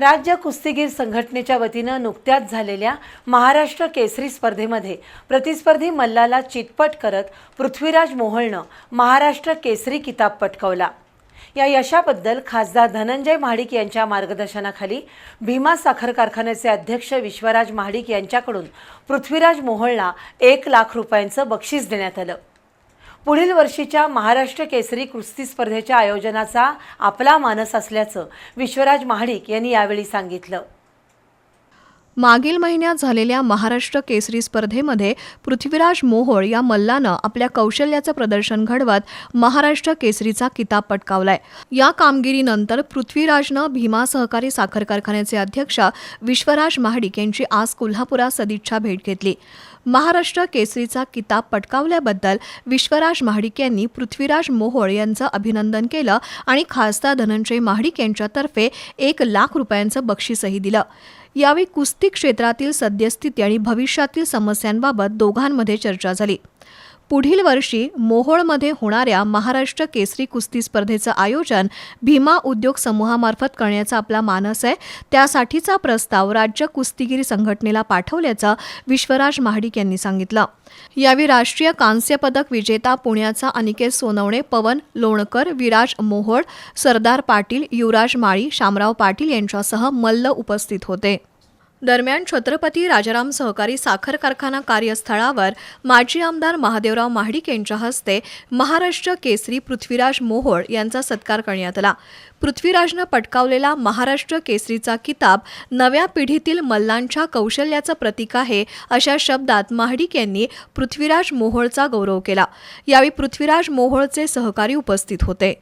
राज्य कुस्तीगीर संघटनेच्या वतीनं नुकत्याच झालेल्या महाराष्ट्र केसरी स्पर्धेमध्ये प्रतिस्पर्धी मल्लाला चितपट करत पृथ्वीराज मोहोळनं महाराष्ट्र केसरी किताब पटकवला. या यशाबद्दल खासदार धनंजय महाडिक यांच्या मार्गदर्शनाखाली भीमा साखर कारखान्याचे अध्यक्ष विश्वराज महाडिक यांच्याकडून पृथ्वीराज मोहोळला एक लाख रुपयांचं बक्षीस देण्यात आलं. पुढील वर्षीच्या महाराष्ट्र केसरी कुस्ती स्पर्धेच्या आयोजनाचा आपला मानस असल्याचं विश्वराज महाडिक यांनी यावेळी सांगितलं. मागील महिन्यात झालेल्या महाराष्ट्र केसरी स्पर्धेमध्ये पृथ्वीराज मोहोळ या मल्लानं आपल्या कौशल्याचं प्रदर्शन घडवत महाराष्ट्र केसरीचा किताब पटकावलाय. या कामगिरीनंतर पृथ्वीराजनं भीमा सहकारी साखर कारखान्याचे अध्यक्ष विश्वराज महाडिक यांची आज कोल्हापुरात सदिच्छा भेट घेतली. महाराष्ट्र केसरीचा किताब पटकावल्याबद्दल विश्वराज महाडिक यांनी पृथ्वीराज मोहोळ यांचं अभिनंदन केलं आणि खासदार धनंजय महाडिक यांच्यातर्फे एक लाख रुपयांचं बक्षीसही दिलं. यावेळी कुस्ती क्षेत्रातील सद्यस्थिती आणि भविष्यातील समस्यांबाबत दोघांमध्ये चर्चा झाली. पुढील वर्षी मोहोळमध्ये होणाऱ्या महाराष्ट्र केसरी कुस्ती स्पर्धेचं आयोजन भीमा उद्योग समूहामार्फत करण्याचा आपला मानस आहे. त्यासाठीचा प्रस्ताव राज्य कुस्तीगिरी संघटनेला पाठवल्याचं विश्वराज महाडिक यांनी सांगितलं. यावेळी राष्ट्रीय कांस्य पदक विजेता पुण्याचा अनिकेत सोनवणे पवन लोणकर विराज मोहोळ सरदार पाटील युवराज माळी शामराव पाटील यांच्यासह मल्ल उपस्थित होते. दरम्यान छत्रपती राजाराम सहकारी साखर कारखाना कार्यस्थळावर माजी आमदार महादेवराव महाडिक यांच्या हस्ते महाराष्ट्र केसरी पृथ्वीराज मोहोळ यांचा सत्कार करण्यात आला. पृथ्वीराजनं पटकावलेला महाराष्ट्र केसरीचा किताब नव्या पिढीतील मल्लांच्या कौशल्याचं प्रतीक आहे अशा शब्दात महाडिक यांनी पृथ्वीराज मोहोळचा गौरव केला. यावेळी पृथ्वीराज मोहोळचे सहकारी उपस्थित होते.